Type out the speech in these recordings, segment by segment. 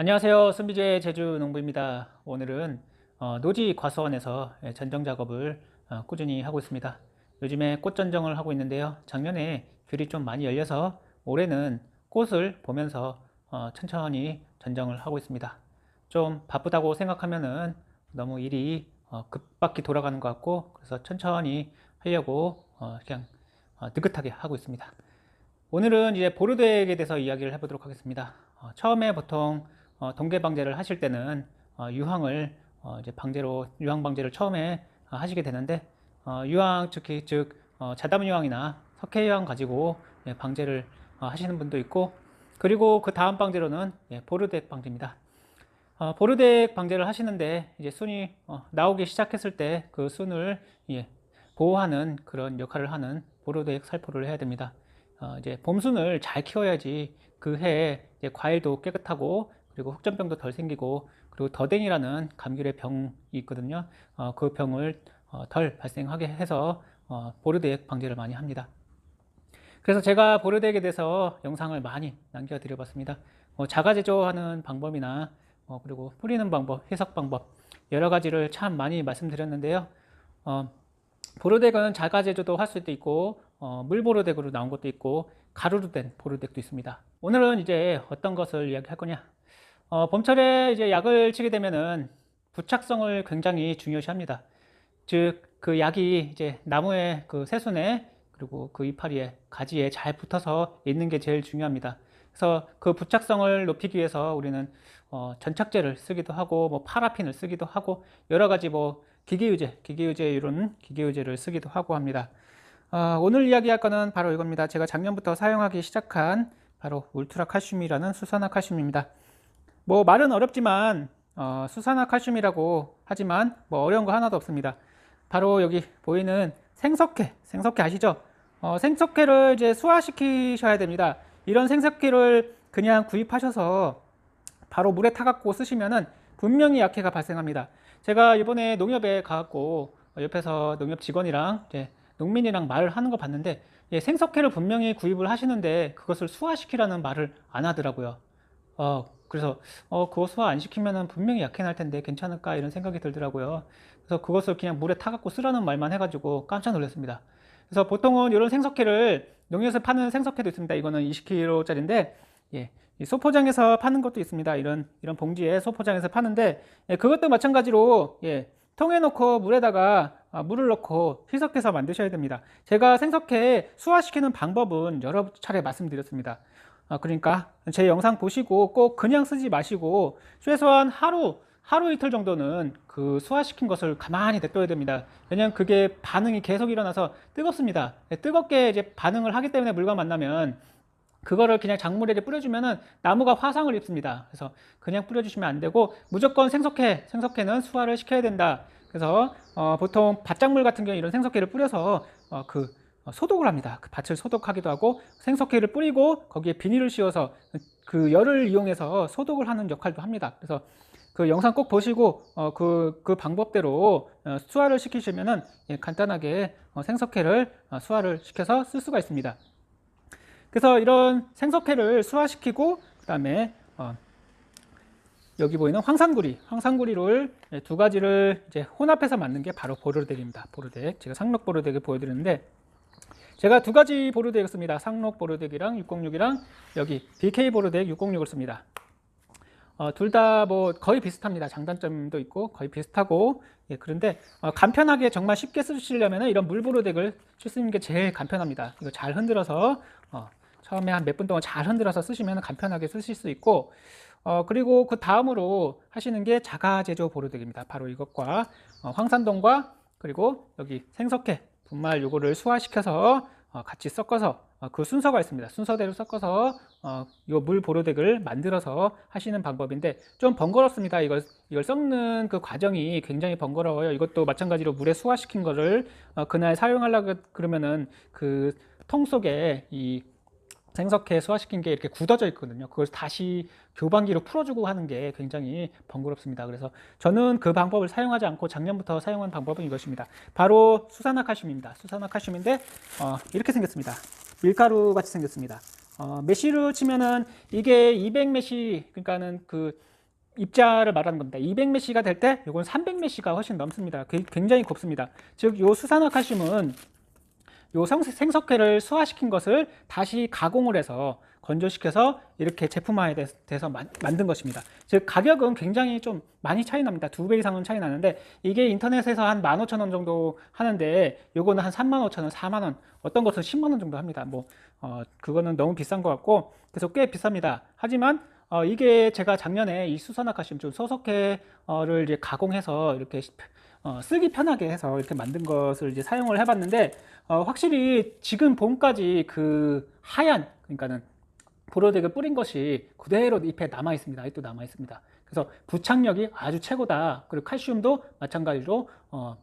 안녕하세요. 순비제 제주농부입니다. 오늘은 어, 노지 과수원에서 예, 전정 작업을 어, 꾸준히 하고 있습니다. 요즘에 꽃 전정을 하고 있는데요. 작년에 귤이 좀 많이 열려서 올해는 꽃을 보면서 어, 천천히 전정을 하고 있습니다. 좀 바쁘다고 생각하면은 너무 일이 어, 급박히 돌아가는 것 같고 그래서 천천히 하려고 어, 그냥 어, 느긋하게 하고 있습니다. 오늘은 이제 보르덱에 대해서 이야기를 해보도록 하겠습니다. 어, 처음에 보통 어, 동계 방제를 하실 때는 어, 유황을 어, 이제 방제로 유황 방제를 처음에 어, 하시게 되는데 어, 유황 특히 즉 어, 자담 유황이나 석회 유황 가지고 예, 방제를 어, 하시는 분도 있고 그리고 그 다음 방제로는 예, 보르덱 방제입니다. 어, 보르덱 방제를 하시는데 이제 순이 어, 나오기 시작했을 때 그 순을 예, 보호하는 그런 역할을 하는 보르덱 살포를 해야 됩니다. 어, 이제 봄순을 잘 키워야지 그 해에 과일도 깨끗하고 그리고 흑점병도 덜 생기고 그리고 더댕이라는 감귤의 병이 있거든요. 어, 그 병을 어, 덜 발생하게 해서 어, 보르덱 방제를 많이 합니다. 그래서 제가 보르덱에 대해서 영상을 많이 남겨드려봤습니다. 뭐 자가 제조하는 방법이나 어, 그리고 뿌리는 방법, 해석 방법 여러 가지를 참 많이 말씀드렸는데요. 어, 보르덱은 자가 제조도 할 수도 있고 어, 물 보르덱으로 나온 것도 있고 가루로 된 보르덱도 있습니다. 오늘은 이제 어떤 것을 이야기할 거냐? 어, 봄철에 이제 약을 치게 되면은 부착성을 굉장히 중요시합니다. 즉 그 약이 이제 나무의 그 새순에 그리고 그 이파리에 가지에 잘 붙어서 있는 게 제일 중요합니다. 그래서 그 부착성을 높이기 위해서 우리는 어, 전착제를 쓰기도 하고 뭐 파라핀을 쓰기도 하고 여러 가지 뭐 기계유제, 기계유제 이런 기계유제를 쓰기도 하고 합니다. 어, 오늘 이야기할 거는 바로 이겁니다. 제가 작년부터 사용하기 시작한 바로 울트라 칼슘이라는 수산화 칼슘입니다. 뭐 말은 어렵지만 어, 수산화 칼슘이라고 하지만 뭐 어려운 거 하나도 없습니다. 바로 여기 보이는 생석회, 생석회 아시죠? 어, 생석회를 이제 수화시키셔야 됩니다. 이런 생석회를 그냥 구입하셔서 바로 물에 타갖고 쓰시면은 분명히 약해가 발생합니다. 제가 이번에 농협에 가갖고 옆에서 농협 직원이랑 농민이랑 말을 하는 거 봤는데 예, 생석회를 분명히 구입을 하시는데 그것을 수화시키라는 말을 안 하더라고요. 어, 그래서 어, 그거 수화 안 시키면은 분명히 약해 날 텐데 괜찮을까 이런 생각이 들더라고요. 그래서 그것을 그냥 물에 타갖고 쓰라는 말만 해가지고 깜짝 놀랐습니다. 그래서 보통은 이런 생석회를 농협에서 파는 생석회도 있습니다. 이거는 20kg짜리인데 예, 이 소포장에서 파는 것도 있습니다. 이런 이런 봉지에 소포장에서 파는데 예, 그것도 마찬가지로 예, 통에 넣고 물에다가 아, 물을 넣고 희석해서 만드셔야 됩니다. 제가 생석회 수화시키는 방법은 여러 차례 말씀드렸습니다. 아, 그러니까 제 영상 보시고 꼭 그냥 쓰지 마시고 최소한 하루 하루 이틀 정도는 그 수화시킨 것을 가만히 냅둬야 됩니다. 왜냐하면 그게 반응이 계속 일어나서 뜨겁습니다. 뜨겁게 이제 반응을 하기 때문에 물과 만나면 그거를 그냥 작물에게 뿌려주면은 나무가 화상을 입습니다. 그래서 그냥 뿌려주시면 안 되고 무조건 생석회, 생석회는 수화를 시켜야 된다. 그래서 어, 보통 밭작물 같은 경우 이런 생석회를 뿌려서 어, 그 어, 소독을 합니다. 그 밭을 소독하기도 하고 생석회를 뿌리고 거기에 비닐을 씌워서 그 열을 이용해서 소독을 하는 역할도 합니다. 그래서 그 영상 꼭 보시고 어, 그, 그 방법대로 어, 수화를 시키시면은 예, 간단하게 어, 생석회를 어, 수화를 시켜서 쓸 수가 있습니다. 그래서 이런 생석회를 수화시키고 그 다음에 어, 여기 보이는 황산구리, 황산구리를 예, 두 가지를 이제 혼합해서 만든 게 바로 보르덱입니다. 보르덱. 제가 상록 보르덱을 보여드리는데 제가 두 가지 보르덱을 씁니다. 상록 보르덱이랑 606이랑 여기 BK 보르덱 606을 씁니다. 어, 둘 다 뭐 거의 비슷합니다. 장단점도 있고 거의 비슷하고 예, 그런데 어, 간편하게 정말 쉽게 쓰시려면 이런 물보르덱을 쓰는 게 제일 간편합니다. 이거 잘 흔들어서 어, 처음에 한 몇 분 동안 잘 흔들어서 쓰시면 간편하게 쓰실 수 있고 어, 그리고 그 다음으로 하시는 게 자가 제조 보르덱입니다. 바로 이것과 어, 황산동과 그리고 여기 생석회 분말 요거를 수화시켜서 어, 같이 섞어서 어, 그 순서가 있습니다. 순서대로 섞어서 어, 요물 보르덱을 만들어서 하시는 방법인데 좀 번거롭습니다. 이걸 이걸 섞는 그 과정이 굉장히 번거로워요. 이것도 마찬가지로 물에 수화시킨 거를 어, 그날 사용하려고 그러면은 그 통 속에 이 생석회 수화시킨 게 이렇게 굳어져 있거든요. 그걸 다시 교반기로 풀어주고 하는 게 굉장히 번거롭습니다. 그래서 저는 그 방법을 사용하지 않고 작년부터 사용한 방법은 이것입니다. 바로 수산화 칼슘입니다. 수산화 칼슘인데 어, 이렇게 생겼습니다. 밀가루 같이 생겼습니다. 어, 메시로 치면은 이게 200메시 그러니까는 그 입자를 말하는 겁니다. 200메시가 될 때 이건 300메시가 훨씬 넘습니다. 그- 굉장히 곱습니다. 즉요 수산화 칼슘은 요 성- 생석회를 수화시킨 것을 다시 가공을 해서 건조시켜서 이렇게 제품화에 대- 돼서 만, 만든 것입니다. 즉 가격은 굉장히 좀 많이 차이 납니다. 두 배 이상은 차이 나는데 이게 인터넷에서 한 15,000원 정도 하는데 요거는 한 35,000원, 4만 원, 어떤 것은 10만 원 정도 합니다. 뭐 어, 그거는 너무 비싼 것 같고 그래서 꽤 비쌉니다. 하지만 어, 이게 제가 작년에 이 수산화칼슘 좀 소석회를 이제 가공해서 이렇게 시- 어, 쓰기 편하게 해서 이렇게 만든 것을 이제 사용을 해봤는데 어, 확실히 지금 봄까지 그 하얀 그러니까는 보로덱을 뿌린 것이 그대로 잎에 남아 있습니다. 아직도 남아 있습니다. 그래서 부착력이 아주 최고다. 그리고 칼슘도 마찬가지로 어,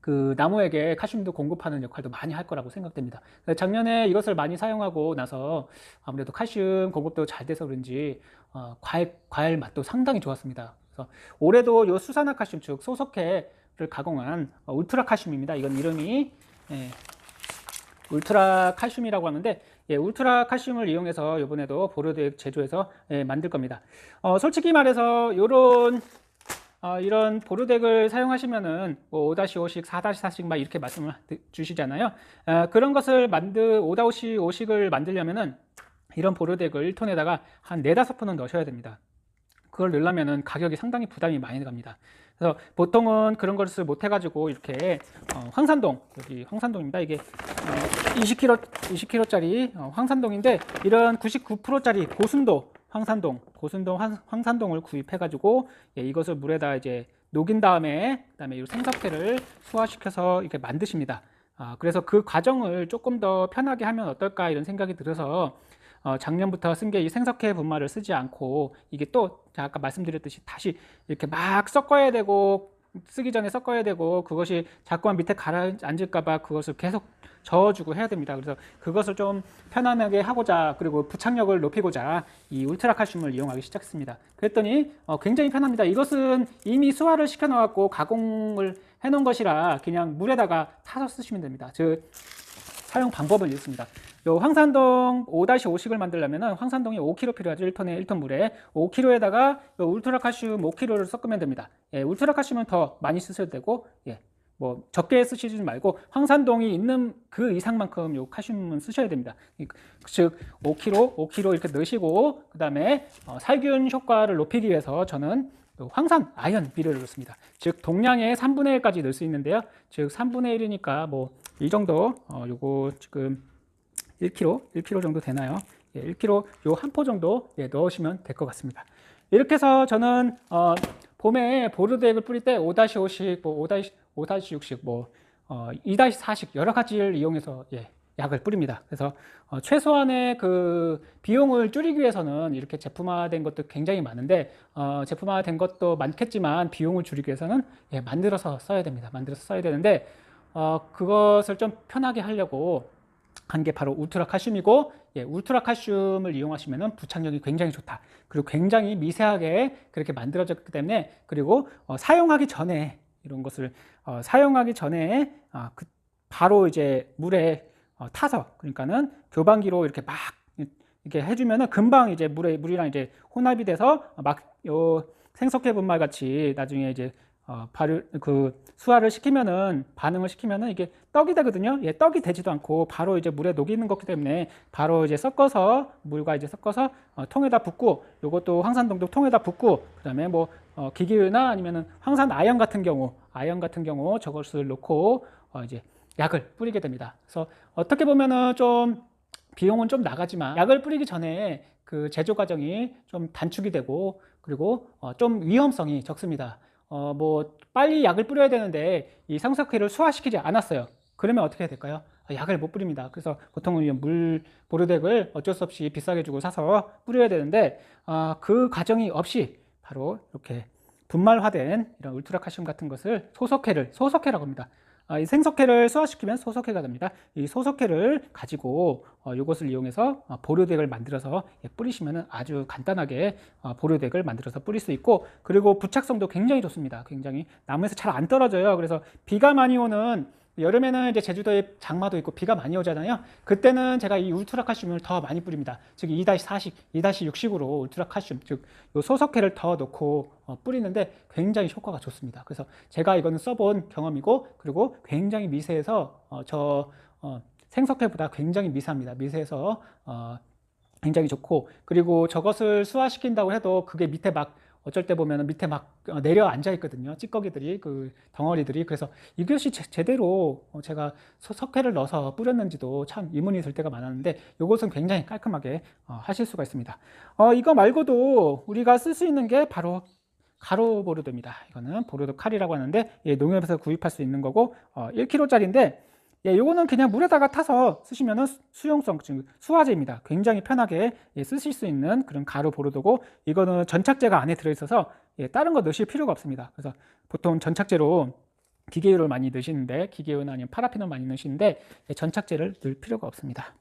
그 나무에게 칼슘도 공급하는 역할도 많이 할 거라고 생각됩니다. 작년에 이것을 많이 사용하고 나서 아무래도 칼슘 공급도 잘 돼서 그런지 어, 과일 과일 맛도 상당히 좋았습니다. 그래서 올해도 요 수산화 칼슘 즉 소석회를 가공한 어, 울트라 칼슘입니다. 이건 이름이 예, 울트라 칼슘이라고 하는데 예, 울트라 칼슘을 이용해서 이번에도 보르덱 제조해서 예, 만들 겁니다. 어, 솔직히 말해서 요런 어, 이런 보르덱을 사용하시면은 뭐 5-5식, 4-4식 막 이렇게 말씀을 주시잖아요. 어, 그런 것을 만드 5-5식 만들려면은 이런 보르덱을 1톤에다가 한 4, 5푼은 넣으셔야 됩니다. 그걸 넣으려면은 가격이 상당히 부담이 많이 갑니다. 그래서 보통은 그런 것을 못 해가지고 이렇게 어, 황산동 여기 황산동입니다. 이게 어, 20kg 20kg짜리 어, 황산동인데 이런 99%짜리 고순도 황산동 고순동 황, 황산동을 구입해가지고 예, 이것을 물에다 이제 녹인 다음에 그다음에 이 생석회를 수화시켜서 이렇게 만드십니다. 아, 그래서 그 과정을 조금 더 편하게 하면 어떨까 이런 생각이 들어서 어, 작년부터 쓴 게 이 생석회 분말을 쓰지 않고 이게 또 아까 말씀드렸듯이 다시 이렇게 막 섞어야 되고 쓰기 전에 섞어야 되고 그것이 자꾸만 밑에 가라앉을까봐 그것을 계속 저어주고 해야 됩니다. 그래서 그것을 좀 편안하게 하고자 그리고 부착력을 높이고자 이 울트라 칼슘을 이용하기 시작했습니다. 그랬더니 어, 굉장히 편합니다. 이것은 이미 수화를 시켜놓았고 가공을 해놓은 것이라 그냥 물에다가 타서 쓰시면 됩니다. 즉 사용 방법을 읽습니다. 요 황산동 5-5식을 만들려면 황산동이 5kg 필요하죠. 1톤에 1톤 물에 5kg에다가 울트라 칼슘 5kg를 섞으면 됩니다. 예, 울트라 칼슘은 더 많이 쓰셔도 되고 예, 뭐 적게 쓰시지 말고 황산동이 있는 그 이상만큼 요 칼슘은 쓰셔야 됩니다. 즉 5kg, 5kg 이렇게 넣으시고 그다음에 어, 살균 효과를 높이기 위해서 저는 황산 아연 비료를 넣습니다. 즉 동량의 3분의 1까지 넣을 수 있는데요. 즉 3분의 1이니까 뭐 이 정도 어 요거 지금 1kg, 1kg 정도 되나요? 예, 1kg 요 한 포 정도 예, 넣으시면 될 것 같습니다. 이렇게 해서 저는 어, 봄에 보르덱을 뿌릴 때 5-5식, 뭐 5-6식, 뭐 어, 2-4식 여러 가지를 이용해서 예, 약을 뿌립니다. 그래서 어, 최소한의 그 비용을 줄이기 위해서는 이렇게 제품화된 것도 굉장히 많은데 어, 제품화된 것도 많겠지만 비용을 줄이기 위해서는 예, 만들어서 써야 됩니다. 만들어서 써야 되는데 어, 그것을 좀 편하게 하려고 한 게 바로 울트라 칼슘이고 예, 울트라 칼슘을 이용하시면 부착력이 굉장히 좋다. 그리고 굉장히 미세하게 그렇게 만들어졌기 때문에 그리고 어, 사용하기 전에 이런 것을 어, 사용하기 전에 어, 그 바로 이제 물에 어, 타서 그러니까는 교반기로 이렇게 막 이렇게 해주면은 금방 이제 물에 물이랑 이제 혼합이 돼서 막 요 생석회 분말 같이 나중에 이제 어, 발효 그 수화를 시키면은 반응을 시키면은 이게 떡이 되거든요. 예, 떡이 되지도 않고 바로 이제 물에 녹이는 거기 때문에 바로 이제 섞어서 물과 이제 섞어서 어, 통에다 붓고 요것도 황산동도 통에다 붓고 그다음에 뭐 어, 기기유나 아니면은 황산 아연 같은 경우 아연 같은 경우 저것을 놓고 어, 이제 약을 뿌리게 됩니다. 그래서 어떻게 보면은 좀 비용은 좀 나가지만 약을 뿌리기 전에 그 제조 과정이 좀 단축이 되고 그리고 어, 좀 위험성이 적습니다. 어, 뭐, 빨리 약을 뿌려야 되는데 이 상석회를 수화시키지 않았어요. 그러면 어떻게 해야 될까요? 아, 약을 못 뿌립니다. 그래서 보통은 물 보르덱을 어쩔 수 없이 비싸게 주고 사서 뿌려야 되는데 어, 그 과정이 없이 바로 이렇게 분말화된 이런 울트라칼슘 같은 것을 소석회를 소석회라고 합니다. 아, 이 생석회를 수화시키면 소석회가 됩니다. 이 소석회를 가지고 어, 이것을 이용해서 어, 보류덱을 만들어서 예, 뿌리시면 아주 간단하게 어, 보류덱을 만들어서 뿌릴 수 있고 그리고 부착성도 굉장히 좋습니다. 굉장히 나무에서 잘 안 떨어져요. 그래서 비가 많이 오는 여름에는 이제 제주도에 장마도 있고 비가 많이 오잖아요. 그때는 제가 이 울트라 칼슘을 더 많이 뿌립니다. 즉 2-40, 2-60으로 울트라 칼슘, 즉 요 소석회를 더 넣고 어, 뿌리는데 굉장히 효과가 좋습니다. 그래서 제가 이거는 써본 경험이고 그리고 굉장히 미세해서 어, 저 어, 생석회보다 굉장히 미세합니다. 미세해서 어, 굉장히 좋고 그리고 저것을 수화시킨다고 해도 그게 밑에 막 어쩔 때 보면 밑에 막 어, 내려 앉아 있거든요. 찌꺼기들이 그 덩어리들이 그래서 이것이 제, 대로 제가 소- 석회를 넣어서 뿌렸는지도 참 의문이 들 때가 많았는데 이것은 굉장히 깔끔하게 어, 하실 수가 있습니다. 어, 이거 말고도 우리가 쓸 수 있는 게 바로 가루 보르도입니다. 이거는 보르도 칼이라고 하는데 예, 농협에서 구입할 수 있는 거고 어, 1kg짜리인데 예, 요거는 그냥 물에다가 타서 쓰시면은 수- 수용성, 즉 수화제입니다. 굉장히 편하게 예, 쓰실 수 있는 그런 가루 보르도고 이거는 전착제가 안에 들어있어서 예, 다른 거 넣으실 필요가 없습니다. 그래서 보통 전착제로 기계유를 많이 넣으시는데 기계유나 아니면 파라핀을 많이 넣으시는데 예, 전착제를 넣을 필요가 없습니다.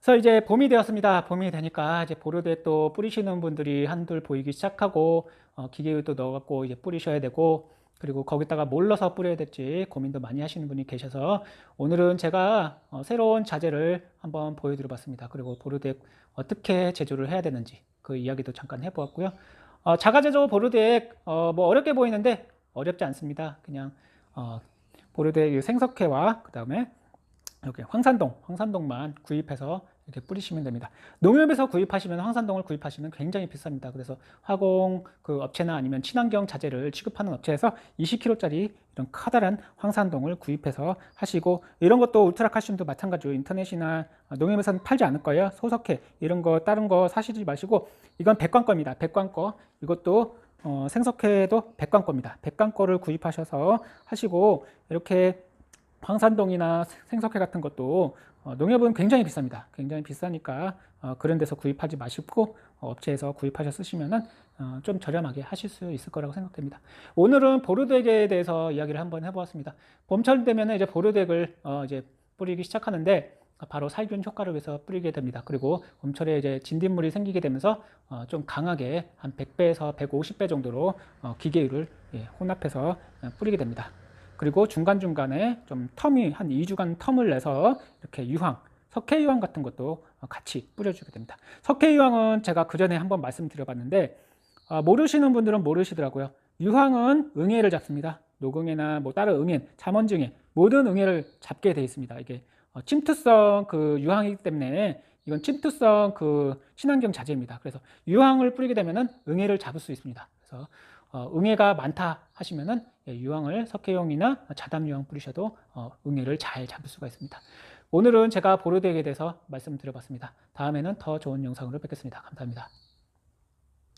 그래서 이제 봄이 되었습니다. 봄이 되니까 이제 보르도에 또 뿌리시는 분들이 한둘 보이기 시작하고 어, 기계유도 넣어갖고 이제 뿌리셔야 되고 그리고 거기다가 뭘 넣어서 뿌려야 될지 고민도 많이 하시는 분이 계셔서 오늘은 제가 어, 새로운 자재를 한번 보여드려 봤습니다. 그리고 보르도에 어떻게 제조를 해야 되는지 그 이야기도 잠깐 해보았고요. 어, 자가 제조 보르도에 어, 뭐 어렵게 보이는데 어렵지 않습니다. 그냥 어, 이 생석회와 그 다음에 이렇게 황산동, 황산동만 구입해서 이렇게 뿌리시면 됩니다. 농협에서 구입하시면 황산동을 구입하시면 굉장히 비쌉니다. 그래서 화공 그 업체나 아니면 친환경 자재를 취급하는 업체에서 20kg짜리 이런 커다란 황산동을 구입해서 하시고 이런 것도 울트라 칼슘도 마찬가지로 인터넷이나 농협에서는 팔지 않을 거예요. 소석회 이런 거 다른 거 사시지 마시고 이건 백광 거입니다. 백광 거 이것도 어, 생석회도 백광 거입니다. 백광 거를 구입하셔서 하시고 이렇게 황산동이나 생석회 같은 것도 어, 농협은 굉장히 비쌉니다. 굉장히 비싸니까 어, 그런 데서 구입하지 마시고 어, 업체에서 구입하셔 쓰시면은 어, 좀 저렴하게 하실 수 있을 거라고 생각됩니다. 오늘은 보르덱에 대해서 이야기를 한번 해보았습니다. 봄철 되면은 이제 보르덱을 어, 이제 뿌리기 시작하는데 바로 살균 효과를 위해서 뿌리게 됩니다. 그리고 봄철에 이제 진딧물이 생기게 되면서 어, 좀 강하게 한 100배에서 150배 정도로 어, 기계유를 예, 혼합해서 어, 뿌리게 됩니다. 그리고 중간중간에 좀 텀이 한 2주간 텀을 내서 이렇게 유황, 석회 유황 같은 것도 같이 뿌려주게 됩니다. 석회 유황은 제가 그 전에 한번 말씀드려봤는데 아, 모르시는 분들은 모르시더라고요. 유황은 응애를 잡습니다. 녹응애나 뭐 다른 응애, 잠원증애 모든 응애를 잡게 되어 있습니다. 이게 어, 침투성 그 유황이기 때문에 이건 침투성 그 친환경 자재입니다. 그래서 유황을 뿌리게 되면은 응애를 잡을 수 있습니다. 그래서 어, 응애가 많다 하시면은 예, 유황을 석회용이나 자담 유황 뿌리셔도 어, 응애를 잘 잡을 수가 있습니다. 오늘은 제가 보르덱에 대해서 말씀드려봤습니다. 다음에는 더 좋은 영상으로 뵙겠습니다. 감사합니다.